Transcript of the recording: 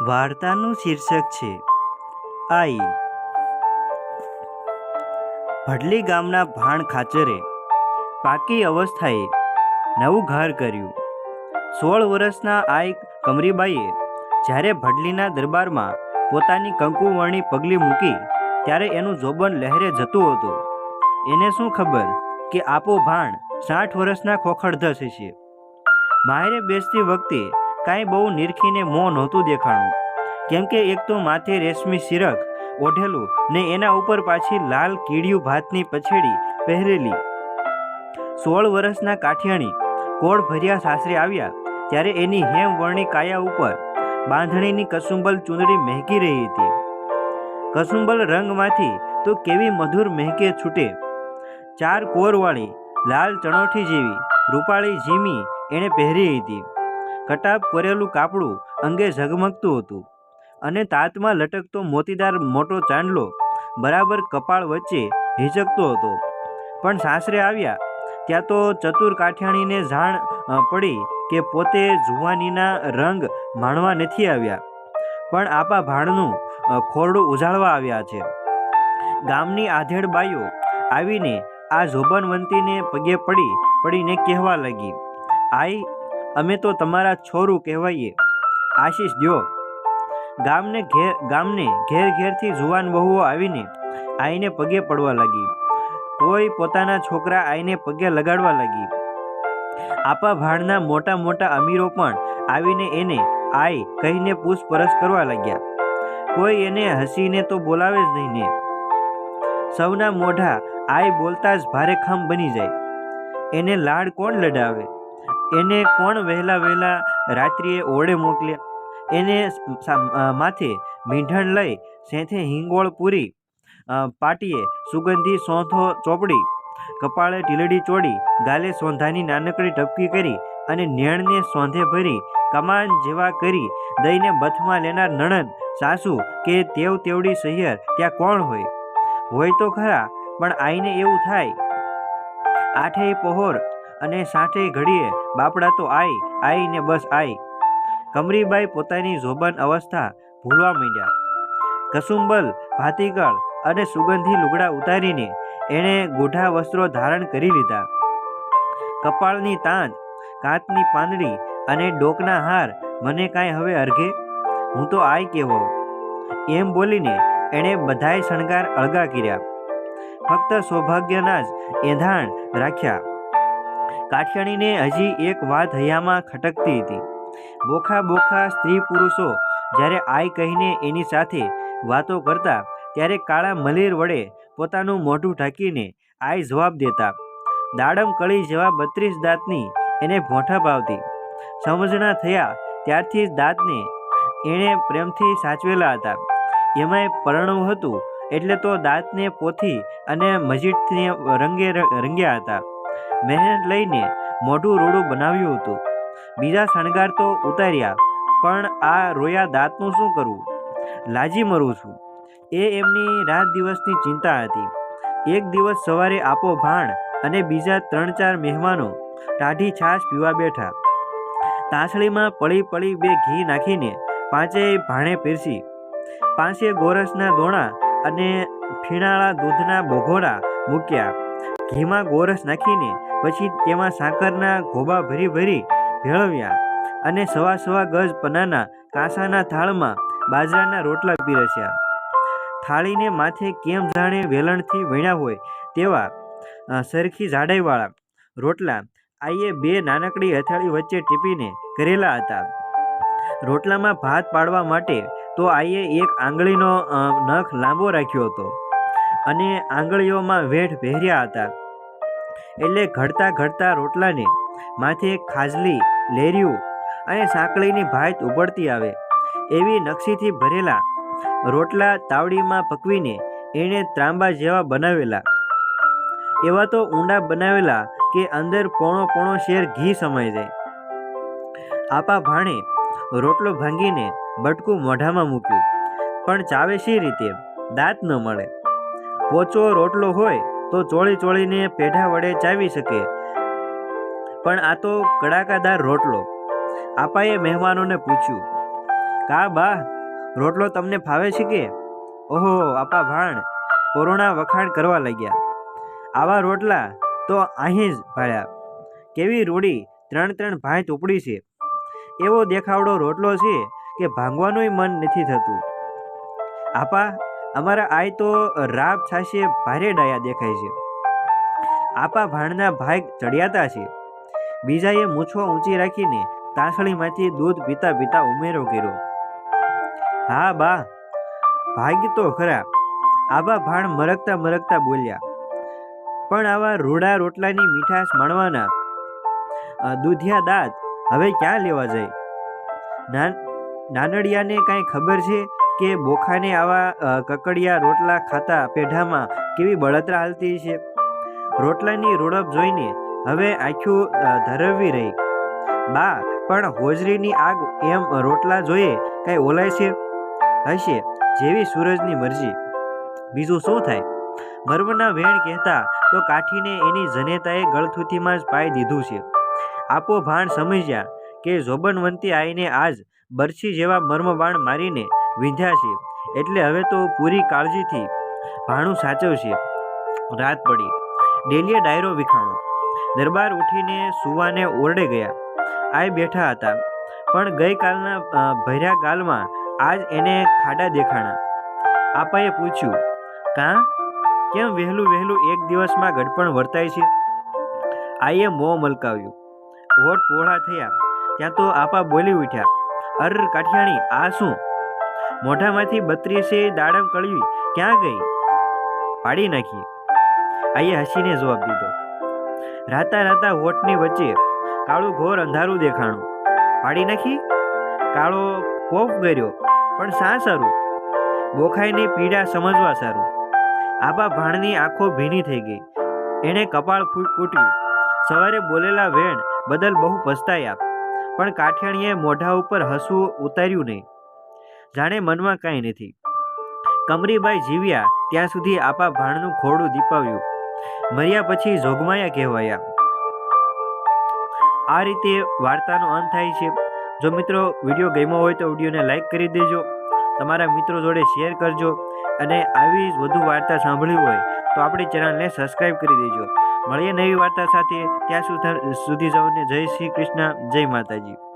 વાર્તાનું શીર્ષક છે, આઈ. ભડલી ગામના ભાણ ખાચરે પાકી અવસ્થાએ નવું ઘર કર્યું. સોળ વર્ષના આઈ કમરીબાઈએ જ્યારે ભડલીના દરબારમાં પોતાની કંકુવર્ણી પગલી મૂકી ત્યારે એનું જોબન લહેરે જતું હતું. એને શું ખબર કે આપો ભાણ સાઠ વર્ષના ખોખડધસ છે. માહેરે બેસતી વખતે કાંઈ બહુ નિરખીને મોં નહોતું દેખાણું. કેમ કે એક તો માથે રેશમી સિરક ઓઢેલું ને એના ઉપર પાછી લાલ કીડિયું ભાતની પછેડી પહેરેલી. સોળ વર્ષના કાઠિયાણી કોળ ભર્યા સાસરે આવ્યા ત્યારે એની હેમ વર્ણી કાયા ઉપર બાંધણીની કસુંબલ ચૂંદડી મહેકી રહી હતી. કસુંબલ રંગમાંથી તો કેવી મધુર મહેકે છૂટે. ચાર કોરવાળી, લાલ ચણોઠી જેવી, રૂપાળી જીમી એણે પહેરી હતી. કટાપ કરેલું કાપડું અંગે ઝગમગતું હતું. અને તાતમાં લટકતો મોતીદાર મોટો ચાંદલો બરાબર કપાળ વચ્ચે હિંચકતો હતો. પણ સાસરે આવ્યા, ત્યાં તો ચતુર કાઠિયાણીને જાણ પડી કે પોતે જુવાનીના રંગ માણવા નથી આવ્યા. પણ આપા ભાણનું ખોરડું ઉજાળવા આવ્યા છે. ગામની આધેડ બાઈઓ આવીને આ જોબનવંતીને પગે પડી, પડીને કહેવા લાગી, આઈ અમે તો તમારા છોરું કહેવાઈએ. આશીષ દ્યો ગામને ઘેર ગામને ઘેર ઘેરથી જુવાન બહુઓ આવીને આઈને પગે પડવા લાગી. કોઈ પોતાના છોકરા આઈને પગે લગાડવા લાગી. આપા ભાણના મોટા મોટા અમીરો પણ આવીને એને આઈ કહીને પૂછપરછ કરવા લાગ્યા. કોઈ એને હસીને તો બોલાવે જ નહીં ને. સૌના મોઢા આઈ બોલતા જ ભારે ખમ બની જાય. એને લાડ કોણ લડાવે? એને કોણ વહેલા વહેલા રાત્રિએ ઓળે મોકલ્યા એને માથે મીંઢણ લઈ સેથે હિંગોળ પૂરી પાટીએ સુગંધી સોંથો ચોપડી, કપાળે ઢીલડી ચોડી ગાલે સોંધાની નાનકડી ટપકી કરી અને નેણને સોંધે ભરી કમાન જેવા કરી દઈને બથમાં લેનાર નણંદ, સાસુ કે તેવ તેવડી સહિયર ત્યાં કોણ હોય? હોય તો ખરા, પણ આઈને એવું થાય. આઠેય પહોર અને સાઠેય ઘડીએ બાપડા તો આઈ આઈ ને બસ આઈ. કમરીબાઈ પોતાની જોબન અવસ્થા ભૂલવા માંડ્યા. કસુંબલ, ભાતીગળ અને સુગંધી લુગડા ઉતારીને એણે ગોઢા વસ્ત્રો ધારણ કરી લીધા. કપાળની તાંજ, કાચની પાંદડી અને ડોકના હાર મને કાંઈ હવે અર્ઘે? હું તો આઈ કેવો? એમ બોલીને એણે બધાય શણગાર અળગા કર્યા. ફક્ત સૌભાગ્યના જ એંધાણ રાખ્યા. કાઠિયાણીને હજી એક વાત હૈયામાં ખટકતી હતી. બોખા બોખા સ્ત્રી પુરુષો જ્યારે આઈ કહીને એની સાથે વાતો કરતા ત્યારે કાળા મલીર વડે પોતાનું મોઢું ઢાંકીને આઈ જવાબ દેતા. દાડમ કળી જેવા બત્રીસ દાંતની એને ભોંઠા પાવતી સમજણા થયા ત્યારથી જ દાંતને એણે પ્રેમથી સાચવેલા હતા. એમાંય પરણવું હતું એટલે તો દાંતને પોથી અને મજીદથી રંગે રંગ્યા હતા. મહેનત લઈને મોઢું રોડું બનાવ્યું હતું. બીજા શણગાર તો ઉતાર્યા, પણ આ રોયા દાંતનું શું કરવું લાજી મરું છું. એ એમની રાત દિવસની ચિંતા હતી. એક દિવસ સવારે આપો ભાણ અને બીજા ત્રણ ચાર મહેમાનો ટાઢી છાશ પીવા બેઠા. તાસળીમાં પડી પડી બે ઘી નાખીને પાંચેય ભાણે પીરસી. પાંચે ગોરસના દોણા અને ફીણાળા દૂધના બોઘોડા મૂક્યા. ઘીમાં ગોરસ નાખીને પછી તેમાં સાકરના ઘોબા ભરી ભરી ભેળવ્યા અને સવા સવા ગજ પનાના કાંસાના થાળમાં બાજરાના રોટલા પીરસ્યા થાળીને માથે કેમ જાણે વેલણથી વણ્યા હોય તેવા સરખી જાડાઈવાળા રોટલા આઈએ બે નાનકડી હથેળી વચ્ચે ટીપીને કરેલા હતા. રોટલામાં ભાત પાડવા માટે તો આઈએ એક આંગળીનો નખ લાંબો રાખ્યો હતો અને આંગળીઓમાં વેઠ પહેર્યા હતા. એટલે ઘડતા ઘડતા રોટલાને માથે ખાજલી, લેરિયું અને સાંકળીની ભાત ઉબળતી આવે. એવી નકશીથી ભરેલા રોટલા તાવડીમાં પકવીને એણે ત્રાંબા જેવા બનાવેલા. એવા તો ઊંડા બનાવેલા કે અંદર પોણો પોણો શેર ઘી સમાઈ જાય. આપા ભાણે રોટલો ભાંગીને બટકું મોઢામાં મૂક્યું. પણ ચાવે શી રીતે? દાંત ન મળે. પોચો રોટલો હોય તો ચોળી ચોળીને પેઢા વડે ચાવી શકે. પણ આ તો કડાકાદાર રોટલો. આપાએ મહેમાનોને પૂછ્યું, કા બા, રોટલો તમને ફાવે છે કે? ઓહો, આપા ભાણ, કોરોના વખાણ કરવા લાગ્યા. આવા રોટલા તો અહીં જ ભાળ્યા. કેવી રૂડી, ત્રણ ત્રણ ભાંય ઉપડી છે. એવો દેખાવડો રોટલો છે કે ભાંગવાનુંય મન નથી થતું. આપા અમારા આય તો રાબ છાશે ભારે ડાયા દેખાય છે. આપા ભાણના ભાગ ચડિયાતા છે. બીજાએ મૂછો ઊંચી રાખીને તાસળીમાંથી દૂધ પીતા પીતા ઉમેરો કર્યો. હા બા, ભાગ્ય તો ખરા. આબા ભાણ મરકતા મરકતા બોલ્યા. પણ આવા રૂડા રોટલાની મીઠાશ માણવાના દૂધિયા દાંત હવે ક્યાં લેવા જાય? નાન નાનડિયાને કાંઈ ખબર છે? કે બોખાને આવા કકડિયા રોટલા ખાતા પેઢામાં કેવી બળતરા હાલતી છે? રોટલાની રોડપ જોઈને હવે આખું ધરવી રહી. બા, પણ હોજરીની આગ એમ રોટલા જોઈએ કાંઈ ઓલાય છે? હશે, જેવી સૂરજની મરજી. બીજું શું થાય? મર્મના વેણ કહેતા તો કાઠીને એની જનેતાએ ગળથુથીમાં જ પાઈ દીધું છે. આપો ભાણ સમજ્યા કે જોબનવંતી આઈને આજ બરછી જેવા મર્મબાણ મારીને વિંધ્યા છે. એટલે હવે તો પૂરી કાળજીથી ભાણું સાચવશે. રાત પડી. ડેલીએ ડાયરો વિખાણો. દરબાર ઉઠીને સુવાને ઓરડે ગયા. આય બેઠા હતા. પણ ગઈકાલના ભર્યા ગાલમાં આજ એને ખાડા દેખાણા. આપાએ પૂછ્યું, કાં? કેમ વહેલું વહેલું એક દિવસમાં ગડપણ વર્તાય છે? આઈએ મોં મલકાવ્યું. હોઠ પહોળા થયા. ત્યાં તો આપા બોલી ઉઠ્યા, અર કાઠિયાણી, આ શું? મોઢામાંથી બત્રીસે દાડમ કળવી ક્યાં ગઈ? પાડી નાખી. આઈએ હસીને જવાબ દીધો. રાતા રાતા હોઠની વચ્ચે કાળું ઘોર અંધારું દેખાણું. પાડી નાખી. કાળો કોફ ગર્યો, પણ શા સારું? બોખાઈની પીડા સમજવા સારું. આબા ભાણની આંખો ભીની થઈ ગઈ. એણે કપાળ ફૂટ કૂટ્યું સવારે બોલેલા વેણ બદલ બહુ પસ્તાયા પણ કાઠિયાણીએ મોઢા ઉપર હસવું ઉતાર્યું નહીં. જાણે મનમાં કાંઈ નથી. કમરીબાઈ જીવ્યા ત્યાં સુધી આપા ભાણનું ખોડું દીપાવ્યું. મર્યા પછી જોગમાયા કહેવાયા. આ રીતે વાર્તાનો અંત થાય છે. જો મિત્રો વીડિયો ગમ્યો હોય તો વિડીયોને લાઈક કરી દેજો. તમારા મિત્રો જોડે શેર કરજો. અને આવી જ વધુ વાર્તા સાંભળવી હોય તો આપણી ચેનલને સબસ્ક્રાઈબ કરી દેજો. મળીએ નવી વાર્તા સાથે. ત્યાં સુધી જઈને જય શ્રી કૃષ્ણ, જય માતાજી.